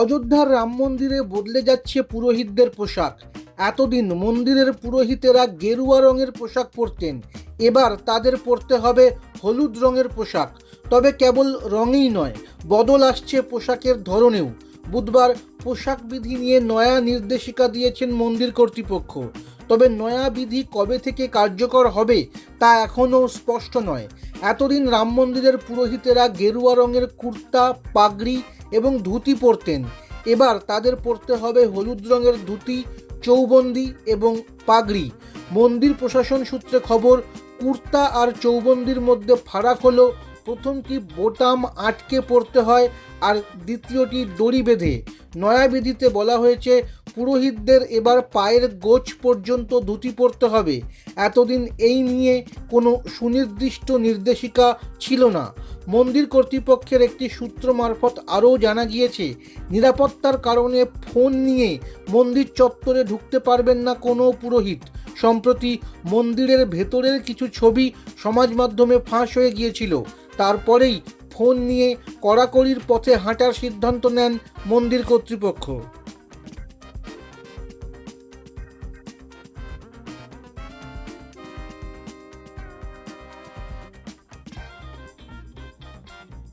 অযোধ্যার রাম মন্দিরে বদলে যাচ্ছে পুরোহিতদের পোশাক। এতদিন মন্দিরের পুরোহিতেরা গেরুয়া রঙের পোশাক পরতেন। এবার তাদের পরতে হবে হলুদ রঙের পোশাক। তবে কেবল রঙেই নয়, বদল আসছে পোশাকের ধরনেও। বুধবার পোশাক বিধি নিয়ে নয়া নির্দেশিকা দিয়েছেন মন্দির কর্তৃপক্ষ। তবে নয়া বিধি কবে থেকে কার্যকর হবে তা এখনও স্পষ্ট নয়। এতদিন রাম মন্দিরের পুরোহিতেরা গেরুয়া রঙের কুর্তা, পাগড়ি এবং ধুতি পরতেন। এবার তাদের পরতে হবে হলুদ রঙের ধুতি, চৌবন্দি এবং পাগড়ি। মন্দির প্রশাসন সূত্রে খবর, কুর্তা আর চৌবন্দির মধ্যে ফারাক হলো, প্রথমটি বোতাম আটকে পড়তে হয় আর দ্বিতীয়টি দড়ি বেঁধে। নয়া বিধিতে বলা হয়েছে পুরোহিতদের এবার পায়ের গোছ পর্যন্ত ধুতি পরতে হবে। এতদিন এই নিয়ে কোনো সুনির্দিষ্ট নির্দেশিকা ছিল না। মন্দির কর্তৃপক্ষের একটি সূত্র মারফত আরও জানা গিয়েছে, নিরাপত্তার কারণে ফোন নিয়ে মন্দির চত্বরে ঢুকতে পারবেন না কোনো পুরোহিত। সম্প্রতি মন্দিরের ভেতরের কিছু ছবি সমাজ মাধ্যমে ফাঁস হয়ে গিয়েছিল। তারপরেই ফোন নিয়ে কড়াকড়ির পথে হাঁটার সিদ্ধান্ত নেন মন্দির কর্তৃপক্ষ।